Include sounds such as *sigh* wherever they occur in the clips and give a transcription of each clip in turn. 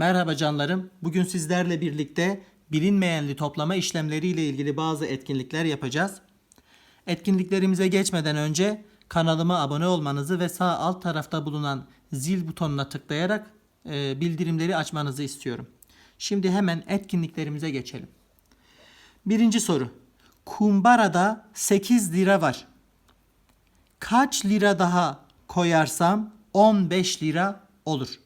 Merhaba canlarım. Bugün sizlerle birlikte bilinmeyenli toplama işlemleriyle ilgili bazı etkinlikler yapacağız. Etkinliklerimize geçmeden önce kanalıma abone olmanızı ve sağ alt tarafta bulunan zil butonuna tıklayarak e, bildirimleri açmanızı istiyorum. Şimdi hemen etkinliklerimize geçelim. Birinci soru. Kumbarada 8 lira var. Kaç lira daha koyarsam 15 lira olur.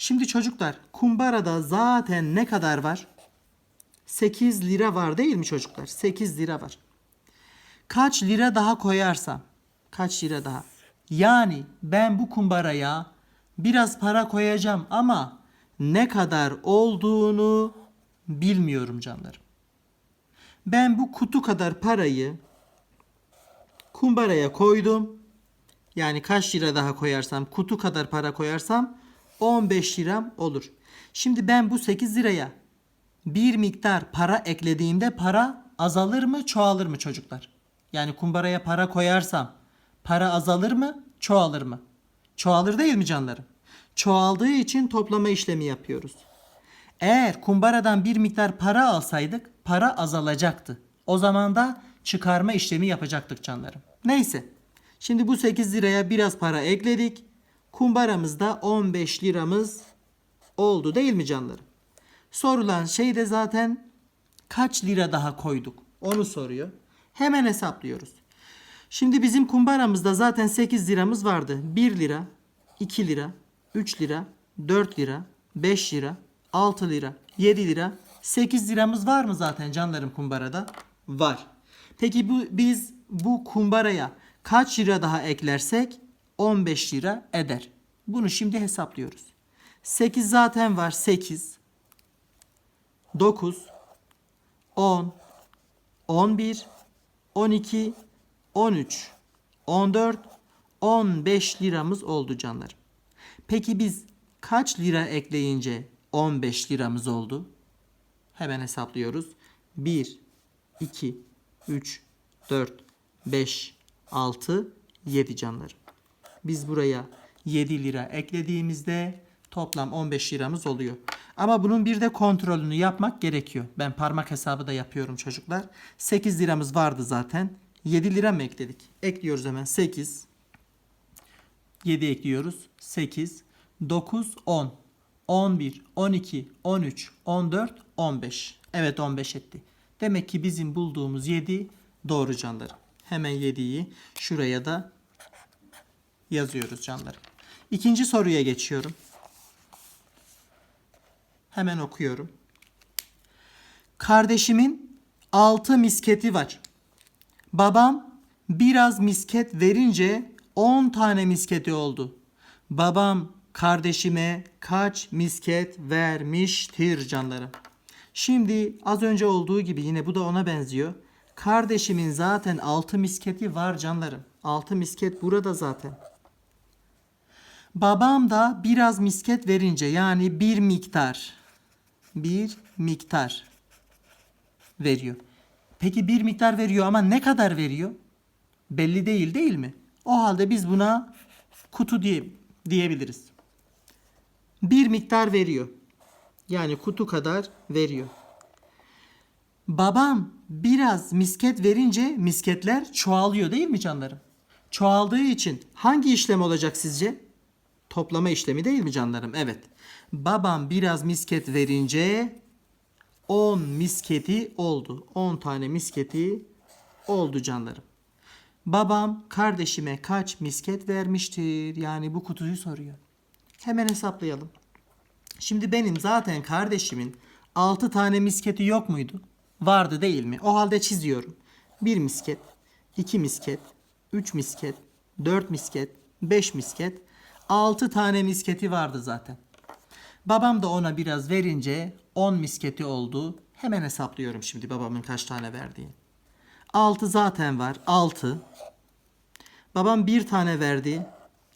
Şimdi çocuklar kumbarada zaten ne kadar var? 8 lira var değil mi çocuklar? 8 lira var. Kaç lira daha koyarsam? Kaç lira daha? Yani ben bu kumbaraya biraz para koyacağım ama ne kadar olduğunu bilmiyorum canlarım. Ben bu kutu kadar parayı kumbaraya koydum. Yani kaç lira daha koyarsam, kutu kadar para koyarsam 15 liram olur. Şimdi ben bu 8 liraya bir miktar para eklediğimde para azalır mı, çoğalır mı çocuklar? Yani kumbaraya para koyarsam para azalır mı, çoğalır mı? Çoğalır değil mi canlarım? Çoğaldığı için toplama işlemi yapıyoruz. Eğer kumbaradan bir miktar para alsaydık para azalacaktı. O zaman da çıkarma işlemi yapacaktık canlarım. Neyse. Şimdi bu 8 liraya biraz para ekledik. Kumbaramızda 15 liramız oldu değil mi canlarım? Sorulan şey de zaten kaç lira daha koyduk onu soruyor. Hemen hesaplıyoruz. Şimdi bizim kumbaramızda zaten 8 liramız vardı. 1 lira, 2 lira, 3 lira, 4 lira, 5 lira, 6 lira, 7 lira, 8 liramız var mı zaten canlarım kumbarada? Var. Peki bu biz bu kumbaraya kaç lira daha eklersek 15 lira eder. Bunu şimdi hesaplıyoruz. 8 zaten var 8. 9 10 11 12 13 14 15 liramız oldu canlarım. Peki biz kaç lira ekleyince 15 liramız oldu? Hemen hesaplıyoruz. 1 2 3 4 5 6 7 canlarım. Biz buraya 7 lira eklediğimizde toplam 15 liramız oluyor. Ama bunun bir de kontrolünü yapmak gerekiyor. Ben parmak hesabı da yapıyorum çocuklar. 8 liramız vardı zaten. 7 lira mı ekledik? Ekliyoruz hemen 8. 7 ekliyoruz. 8, 9, 10, 11, 12, 13, 14, 15. Evet 15 etti. Demek ki bizim bulduğumuz 7 doğru canlarım. Hemen 7'yi şuraya da yazıyoruz canlarım. İkinci soruya geçiyorum. Hemen okuyorum. Kardeşimin 6 misketi var. Babam biraz misket verince 10 tane misketi oldu. Babam kardeşime kaç misket vermiştir canlarım? Şimdi az önce olduğu gibi yine bu da ona benziyor. Kardeşimin zaten 6 misketi var canlarım. 6 misket burada zaten. Babam da biraz misket verince yani bir miktar bir miktar veriyor. Peki bir miktar veriyor ama ne kadar veriyor? Belli değil değil mi? O halde biz buna kutu diye diyebiliriz. Bir miktar veriyor. Yani kutu kadar veriyor. Babam biraz misket verince misketler çoğalıyor değil mi canlarım? Çoğaldığı için hangi işlem olacak sizce? Toplama işlemi değil mi canlarım? Evet. Babam biraz misket verince 10 misketi oldu. 10 tane misketi oldu canlarım. Babam kardeşime kaç misket vermiştir? Yani bu kutuyu soruyor. Hemen hesaplayalım. Şimdi benim zaten kardeşimin 6 tane misketi yok muydu? Vardı değil mi? O halde çiziyorum. 1 misket, 2 misket, 3 misket, 4 misket, 5 misket, 6 tane misketi vardı zaten. Babam da ona biraz verince 10 misketi oldu. Hemen hesaplıyorum şimdi babamın kaç tane verdiğini. 6 zaten var. 6. Babam bir tane verdi.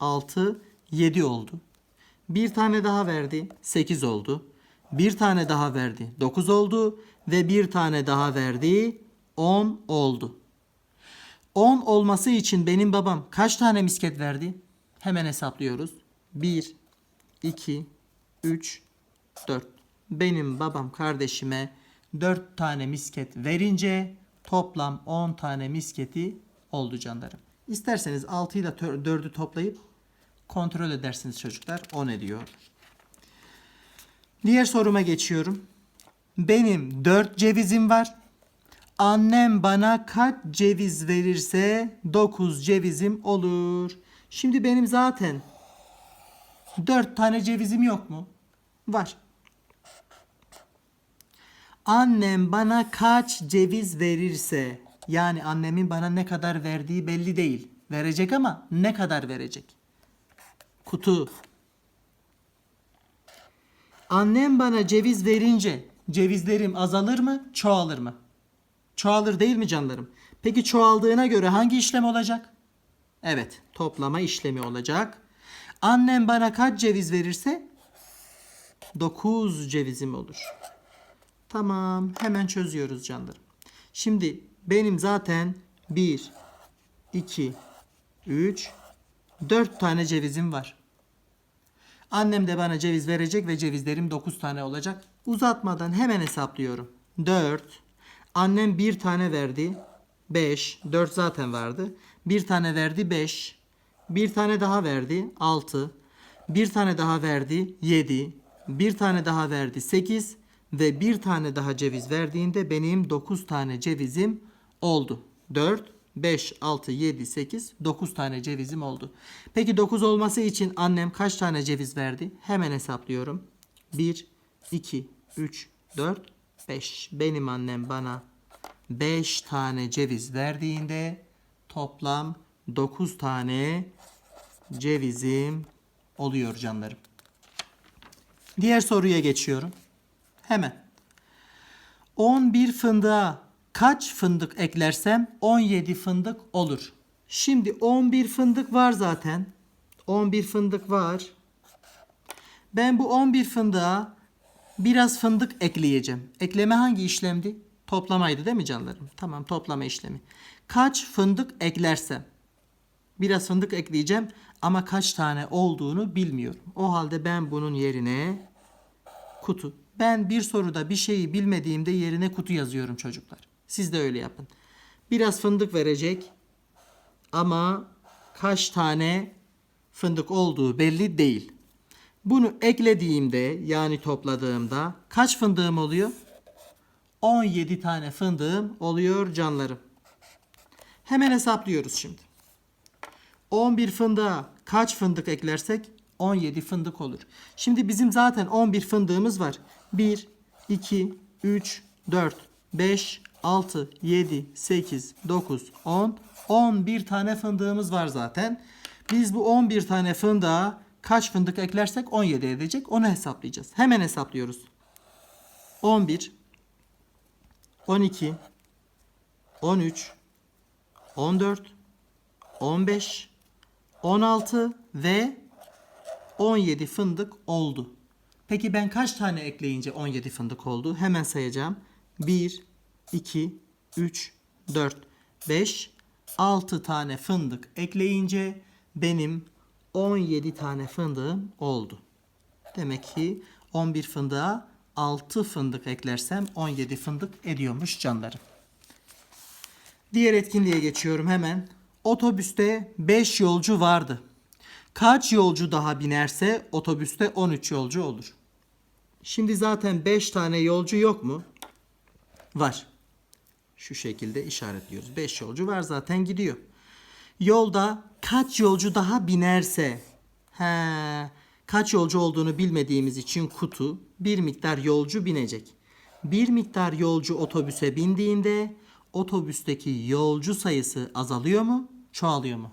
6, 7 oldu. Bir tane daha verdi. 8 oldu. Bir tane daha verdi. 9 oldu. Ve bir tane daha verdi. 10 oldu. 10 olması için benim babam kaç tane misket verdi? Hemen hesaplıyoruz. 1, 2, 3, 4. Benim babam kardeşime 4 tane misket verince toplam 10 tane misketi oldu canlarım. İsterseniz 6 ile 4'ü toplayıp kontrol edersiniz çocuklar. 10 ediyor. Diğer soruma geçiyorum. Benim 4 cevizim var. Annem bana kaç ceviz verirse 9 cevizim olur. Şimdi benim zaten 4 tane cevizim yok mu? Var. Annem bana kaç ceviz verirse yani annemin bana ne kadar verdiği belli değil. Verecek ama ne kadar verecek? Kutu. Annem bana ceviz verince cevizlerim azalır mı, çoğalır mı? Çoğalır değil mi canlarım? Peki çoğaldığına göre hangi işlem olacak? Evet, toplama işlemi olacak. Annem bana kaç ceviz verirse 9 cevizim olur. Tamam, hemen çözüyoruz canlarım. Şimdi benim zaten 1 2 3 4 tane cevizim var. Annem de bana ceviz verecek ve cevizlerim 9 tane olacak. Uzatmadan hemen hesaplıyorum. 4. Annem bir tane verdi. 5. 4 zaten vardı. Bir tane verdi 5. Bir tane daha verdi 6. Bir tane daha verdi 7. Bir tane daha verdi 8. Ve bir tane daha ceviz verdiğinde benim 9 tane cevizim oldu. 4, 5, 6, 7, 8, 9 tane cevizim oldu. Peki 9 olması için annem kaç tane ceviz verdi? Hemen hesaplıyorum. 1, 2, 3, 4, 5. Benim annem bana 5 tane ceviz verdiğinde toplam 9 tane cevizim oluyor canlarım. Diğer soruya geçiyorum. Hemen. 11 fındığa kaç fındık eklersem 17 fındık olur. Şimdi 11 fındık var zaten. 11 fındık var. Ben bu 11 fındığa biraz fındık ekleyeceğim. Ekleme hangi işlemdi? Toplamaydı değil mi canlarım? Tamam toplama işlemi. Kaç fındık eklersem. Biraz fındık ekleyeceğim ama kaç tane olduğunu bilmiyorum. O halde ben bunun yerine kutu. Ben bir soruda bir şeyi bilmediğimde yerine kutu yazıyorum çocuklar. Siz de öyle yapın. Biraz fındık verecek ama kaç tane fındık olduğu belli değil. Bunu eklediğimde yani topladığımda kaç fındığım oluyor? 17 tane fındığım oluyor canlarım. Hemen hesaplıyoruz şimdi. 11 fındığa kaç fındık eklersek 17 fındık olur. Şimdi bizim zaten 11 fındığımız var. 1, 2, 3, 4, 5, 6, 7, 8, 9, 10, 11 tane fındığımız var zaten. Biz bu 11 tane fındığa kaç fındık eklersek 17 edecek. Onu hesaplayacağız. Hemen hesaplıyoruz. 11, 12, 13, 14, 15, 16 ve 17 fındık oldu. Peki ben kaç tane ekleyince 17 fındık oldu? Hemen sayacağım. 1, 2, 3, 4, 5, 6 tane fındık ekleyince benim 17 tane fındığım oldu. Demek ki 11 fındığa 6 fındık eklersem 17 fındık ediyormuş canlarım. Diğer etkinliğe geçiyorum hemen. Otobüste 5 yolcu vardı. Kaç yolcu daha binerse otobüste 13 yolcu olur. Şimdi zaten 5 tane yolcu yok mu? Var. Şu şekilde işaretliyoruz. 5 yolcu var zaten gidiyor. Yolda kaç yolcu daha binerse he, kaç yolcu olduğunu bilmediğimiz için kutu bir miktar yolcu binecek. Bir miktar yolcu otobüse bindiğinde otobüsteki yolcu sayısı azalıyor mu, çoğalıyor mu?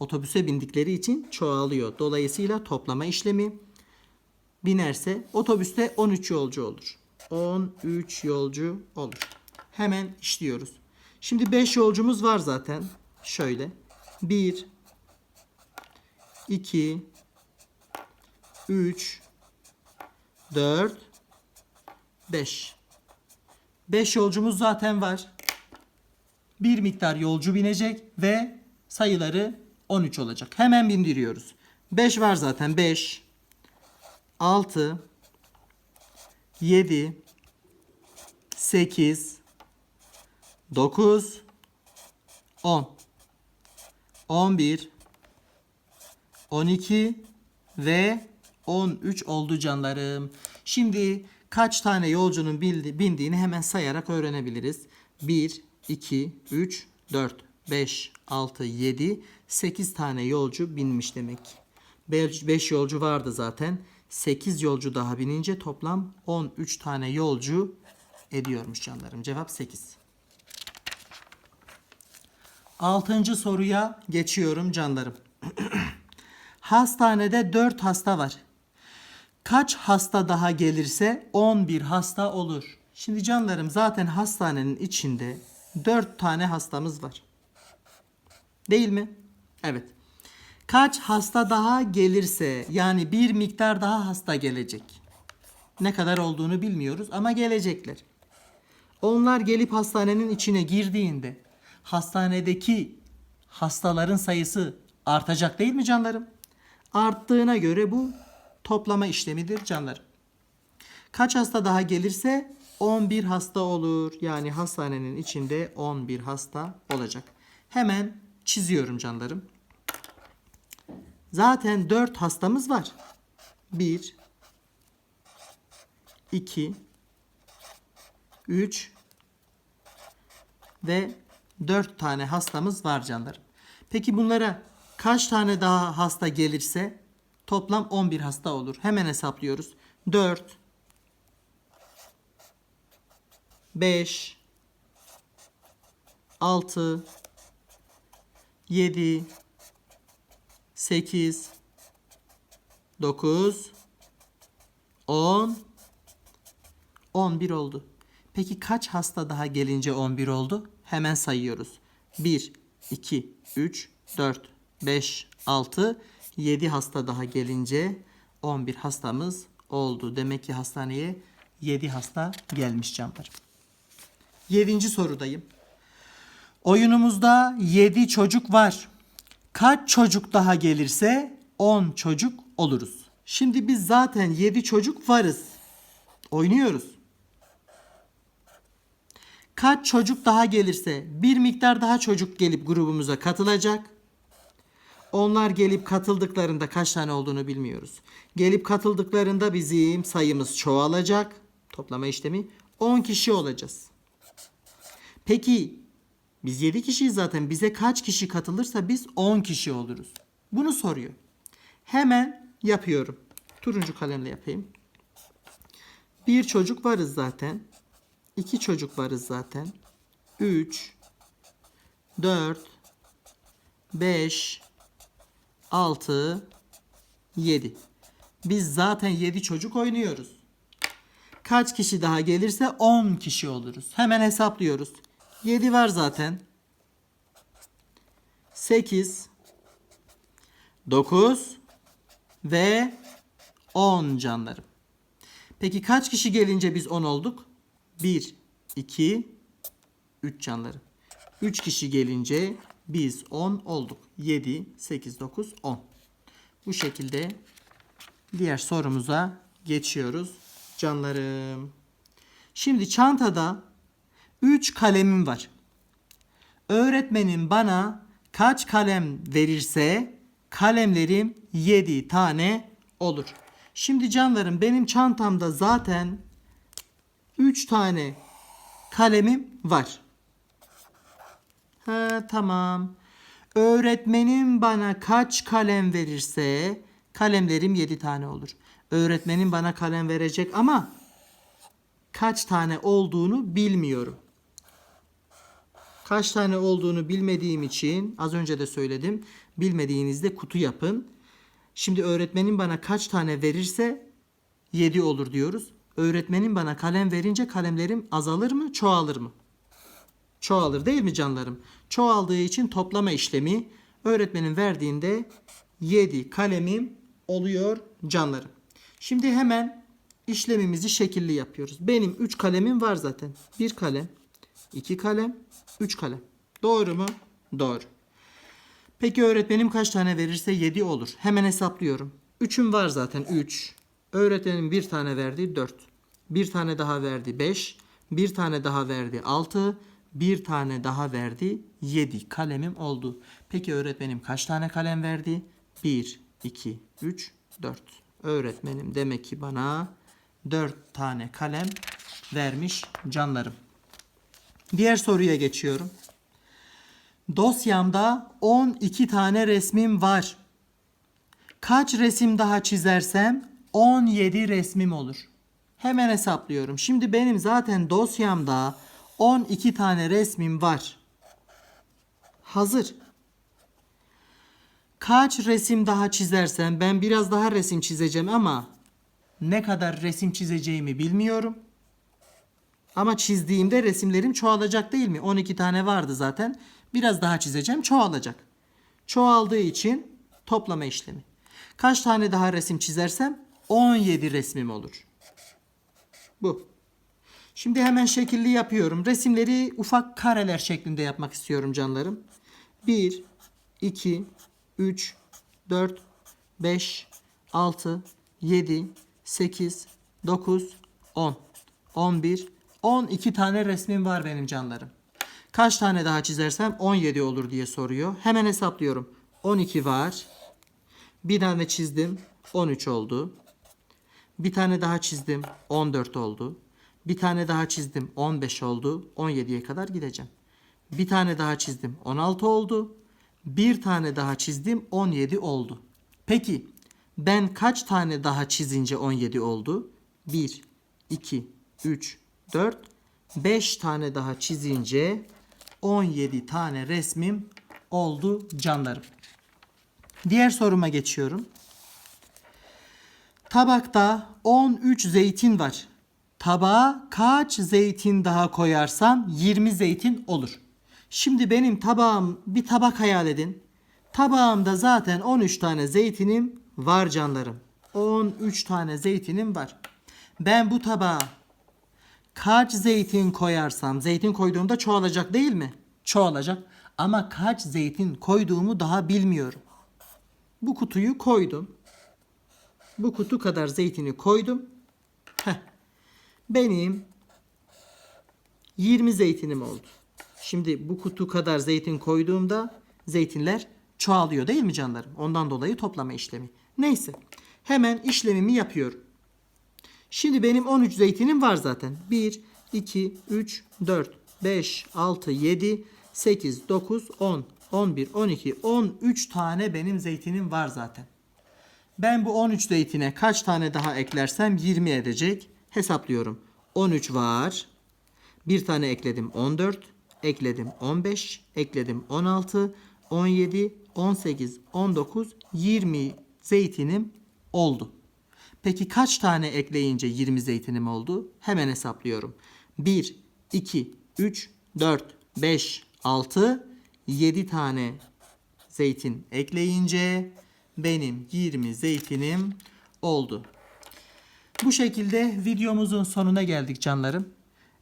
Otobüse bindikleri için çoğalıyor. Dolayısıyla toplama işlemi binerse otobüste 13 yolcu olur. 13 yolcu olur. Hemen işliyoruz. Şimdi 5 yolcumuz var zaten. Şöyle. 1 2 3 4 5 5 yolcumuz zaten var. Bir miktar yolcu binecek ve sayıları 13 olacak. Hemen bindiriyoruz. 5 var zaten. 5 6 7 8 9 10 11 12 ve 13 oldu canlarım. Şimdi kaç tane yolcunun bindiğini hemen sayarak öğrenebiliriz. 1, 2, 3, 4, 5, 6, 7, 8 tane yolcu binmiş demek. 5 yolcu vardı zaten. 8 yolcu daha binince toplam 13 tane yolcu ediyormuş canlarım. Cevap 8. Altıncı soruya geçiyorum canlarım. *clears throat* Hastanede 4 hasta var. Kaç hasta daha gelirse 11 hasta olur. Şimdi canlarım zaten hastanenin içinde 4 tane hastamız var. Değil mi? Evet. Kaç hasta daha gelirse yani bir miktar daha hasta gelecek. Ne kadar olduğunu bilmiyoruz ama gelecekler. Onlar gelip hastanenin içine girdiğinde hastanedeki hastaların sayısı artacak değil mi canlarım? Arttığına göre bu toplama işlemidir canlarım. Kaç hasta daha gelirse 11 hasta olur. Yani hastanenin içinde 11 hasta olacak. Hemen çiziyorum canlarım. Zaten 4 hastamız var. 1 2 3 ve 4 tane hastamız var canlarım. Peki bunlara kaç tane daha hasta gelirse toplam 11 hasta olur. Hemen hesaplıyoruz. 4 5 6 7 8 9 10 11 oldu. Peki kaç hasta daha gelince 11 oldu? Hemen sayıyoruz. 1 2 3 4 5 6 7 hasta daha gelince 11 hastamız oldu. Demek ki hastaneye 7 hasta gelmiş canlarım. 7. sorudayım. Oyunumuzda 7 çocuk var. Kaç çocuk daha gelirse 10 çocuk oluruz. Şimdi biz zaten 7 çocuk varız. Oynuyoruz. Kaç çocuk daha gelirse bir miktar daha çocuk gelip grubumuza katılacak. Onlar gelip katıldıklarında kaç tane olduğunu bilmiyoruz. Gelip katıldıklarında bizim sayımız çoğalacak. Toplama işlemi 10 kişi olacağız. Peki biz 7 kişiyiz zaten. Bize kaç kişi katılırsa biz 10 kişi oluruz. Bunu soruyor. Hemen yapıyorum. Turuncu kalemle yapayım. Bir çocuk varız zaten. İki çocuk varız zaten. 3 4 5 6 7 Biz zaten 7 çocuk oynuyoruz. Kaç kişi daha gelirse 10 kişi oluruz. Hemen hesaplıyoruz. 7 var zaten. 8 9 ve 10 canlarım. Peki kaç kişi gelince biz 10 olduk? 1 2 3 canlarım. 3 kişi gelince biz 10 olduk. 7 8 9 10. Bu şekilde diğer sorumuza geçiyoruz canlarım. Şimdi çantada 3 kalemim var. Öğretmenim bana kaç kalem verirse kalemlerim 7 tane olur. Şimdi canlarım benim çantamda zaten 3 tane kalemim var. Ha tamam. Öğretmenim bana kaç kalem verirse kalemlerim 7 tane olur. Öğretmenim bana kalem verecek ama kaç tane olduğunu bilmiyorum. Kaç tane olduğunu bilmediğim için az önce de söyledim. Bilmediğinizde kutu yapın. Şimdi öğretmenim bana kaç tane verirse 7 olur diyoruz. Öğretmenim bana kalem verince kalemlerim azalır mı, çoğalır mı? Çoğalır değil mi canlarım? Çoğaldığı için toplama işlemi öğretmenin verdiğinde 7 kalemim oluyor canlarım. Şimdi hemen işlemimizi şekilli yapıyoruz. Benim 3 kalemim var zaten. 1 kalem, 2 kalem, 3 kalem. Doğru mu? Doğru. Peki öğretmenim kaç tane verirse 7 olur. Hemen hesaplıyorum. 3'üm var zaten 3. Öğretmenim bir tane verdi 4. Bir tane daha verdi 5. Bir tane daha verdi 6. Bir tane daha verdi 7 kalemim oldu. Peki öğretmenim kaç tane kalem verdi? 1, 2, 3, 4. Öğretmenim demek ki bana 4 tane kalem vermiş canlarım. Diğer soruya geçiyorum. Dosyamda 12 tane resmim var. Kaç resim daha çizersem 17 resmim olur. Hemen hesaplıyorum. Şimdi benim zaten dosyamda 12 tane resmim var. Hazır. Kaç resim daha çizersem ben biraz daha resim çizeceğim ama ne kadar resim çizeceğimi bilmiyorum. Ama çizdiğimde resimlerim çoğalacak değil mi? 12 tane vardı zaten. Biraz daha çizeceğim çoğalacak. Çoğaldığı için toplama işlemi. Kaç tane daha resim çizersem 17 resmim olur. Bu. Şimdi hemen şekilli yapıyorum. Resimleri ufak kareler şeklinde yapmak istiyorum canlarım. 1, 2, 3, 4, 5, 6, 7, 8, 9, 10, 11, 12 tane resmim var benim canlarım. Kaç tane daha çizersem 17 olur diye soruyor. Hemen hesaplıyorum. 12 var. Bir tane çizdim. 13 oldu. Bir tane daha çizdim. 14 oldu. Bir tane daha çizdim. 15 oldu. 17'ye kadar gideceğim. Bir tane daha çizdim. 16 oldu. Bir tane daha çizdim. 17 oldu. Peki ben kaç tane daha çizince 17 oldu? 1, 2, 3, 4, 5 tane daha çizince 17 tane resmim oldu canlarım. Diğer soruma geçiyorum. Tabakta 13 zeytin var. Tabağa kaç zeytin daha koyarsam 20 zeytin olur. Şimdi benim tabağım bir tabak hayal edin. Tabağımda zaten 13 tane zeytinim var canlarım. 13 tane zeytinim var. Ben bu tabağa kaç zeytin koyarsam zeytin koyduğumda çoğalacak değil mi? Çoğalacak. Ama kaç zeytin koyduğumu daha bilmiyorum. Bu kutuyu koydum. Bu kutu kadar zeytini koydum. Benim 20 zeytinim oldu. Şimdi bu kutu kadar zeytin koyduğumda zeytinler çoğalıyor değil mi canlarım? Ondan dolayı toplama işlemi. Neyse. Hemen işlemimi yapıyorum. Şimdi benim 13 zeytinim var zaten. 1, 2, 3, 4, 5, 6, 7, 8, 9, 10, 11, 12, 13 tane benim zeytinim var zaten. Ben bu 13 zeytine kaç tane daha eklersem 20 edecek. Hesaplıyorum. 13 var. Bir tane ekledim 14. Ekledim 15. Ekledim 16. 17. 18. 19. 20 zeytinim oldu. Peki kaç tane ekleyince 20 zeytinim oldu? Hemen hesaplıyorum. 1, 2, 3, 4, 5, 6, 7 tane zeytin ekleyince benim 20 zeytinim oldu. Bu şekilde videomuzun sonuna geldik canlarım.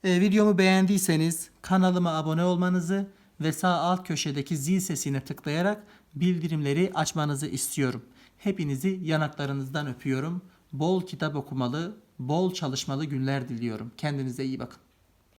Ee, videomu beğendiyseniz kanalıma abone olmanızı ve sağ alt köşedeki zil sesine tıklayarak bildirimleri açmanızı istiyorum. Hepinizi yanaklarınızdan öpüyorum. Bol kitap okumalı, bol çalışmalı günler diliyorum. Kendinize iyi bakın.